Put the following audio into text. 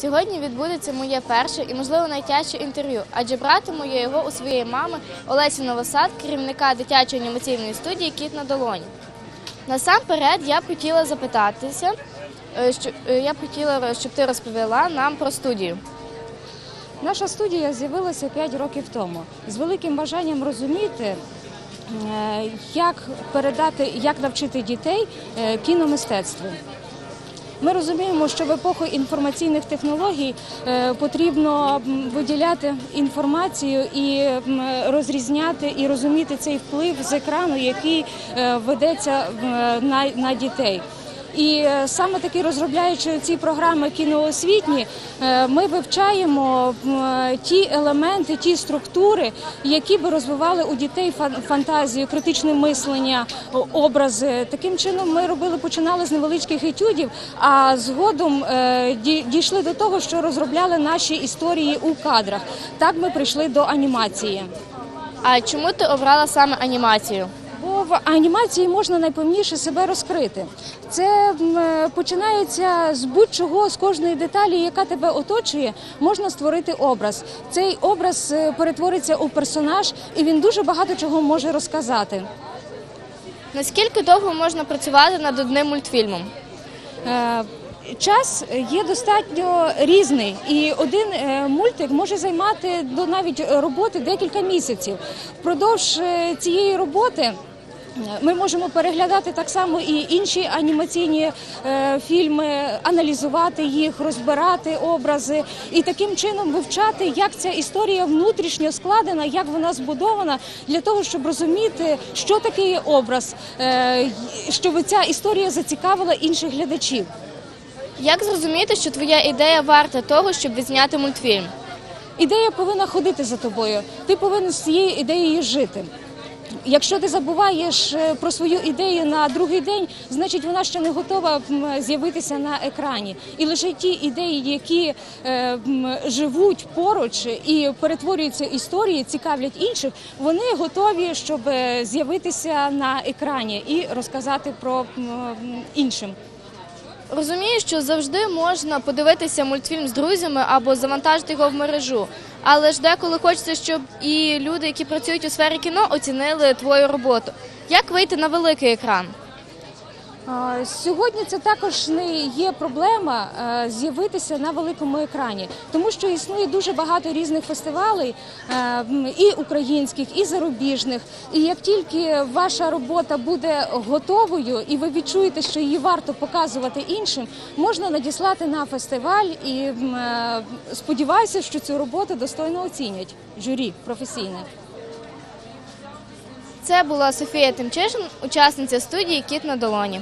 Сьогодні відбудеться моє перше і, можливо, найтяжче інтерв'ю, адже братиму я його у своєї мами Олесі Новосад, керівника дитячої анімаційної студії Кіт на долоні. Насамперед я б хотіла запитатися, е, що е, я б хотіла, щоб ти розповіла нам про студію. Наша студія з'явилася 5 років тому з великим бажанням розуміти, е, як передати, як навчити дітей е, кіномистецтву. Ми розуміємо, що в епоху інформаційних технологій е, потрібно виділяти інформацію і розрізняти і розуміти цей вплив з екрану, який е, ведеться на, на дітей. І е, саме таки розробляючи ці програми кіноосвітні, е, ми вивчаємо ті елементи, ті структури, які би розвивали у дітей фан- фантазію, критичне мислення, образи. Таким чином ми робили, починали з невеличких етюдів, а згодом е, дійшли до того, що розробляли наші історії у кадрах. Так ми прийшли до анімації. А чому ти обрала саме анімацію? В анімації можна найповніше себе розкрити. Це е, починається з будь-чого, з кожної деталі, яка тебе оточує, можна створити образ. Цей образ е, перетвориться у персонаж, і він дуже багато чого може розказати. Наскільки довго можна працювати над одним мультфільмом? Е, Час є достатньо різний, і один мультик може займати до навіть роботи декілька місяців. Впродовж цієї роботи. Ми можемо переглядати так само і інші анімаційні е, фільми, аналізувати їх, розбирати образи і таким чином вивчати, як ця історія внутрішньо складена, як вона збудована, для того, щоб розуміти, що таке є образ, е, щоб ця історія зацікавила інших глядачів. Як зрозуміти, що твоя ідея варта того, щоб відзняти мультфільм? Ідея повинна ходити за тобою. Ти повинен з цією ідеєю жити. Якщо ти забуваєш е, про свою ідею на другий день, значить вона ще не готова з'явитися на екрані. І лише ті ідеї, які е, живуть поруч і перетворюються історії, цікавлять інших, вони готові, щоб е, з'явитися на екрані і розказати про іншим. Розумію, що завжди можна подивитися мультфільм з друзями або завантажити його в мережу. Але ж деколи хочеться, щоб і люди, які працюють у сфері кіно, оцінили твою роботу. Як вийти на великий екран? Сьогодні це також не є проблема е, з'явитися на великому екрані, тому що існує дуже багато різних фестивалей, е, і українських, і зарубіжних. І як тільки ваша робота буде готовою, і ви відчуєте, що її варто показувати іншим, можна надіслати на фестиваль і е, сподіваюся, що цю роботу достойно оцінять журі професійне. Це була Софія Тимчишин, учасниця студії Кіт на долоні.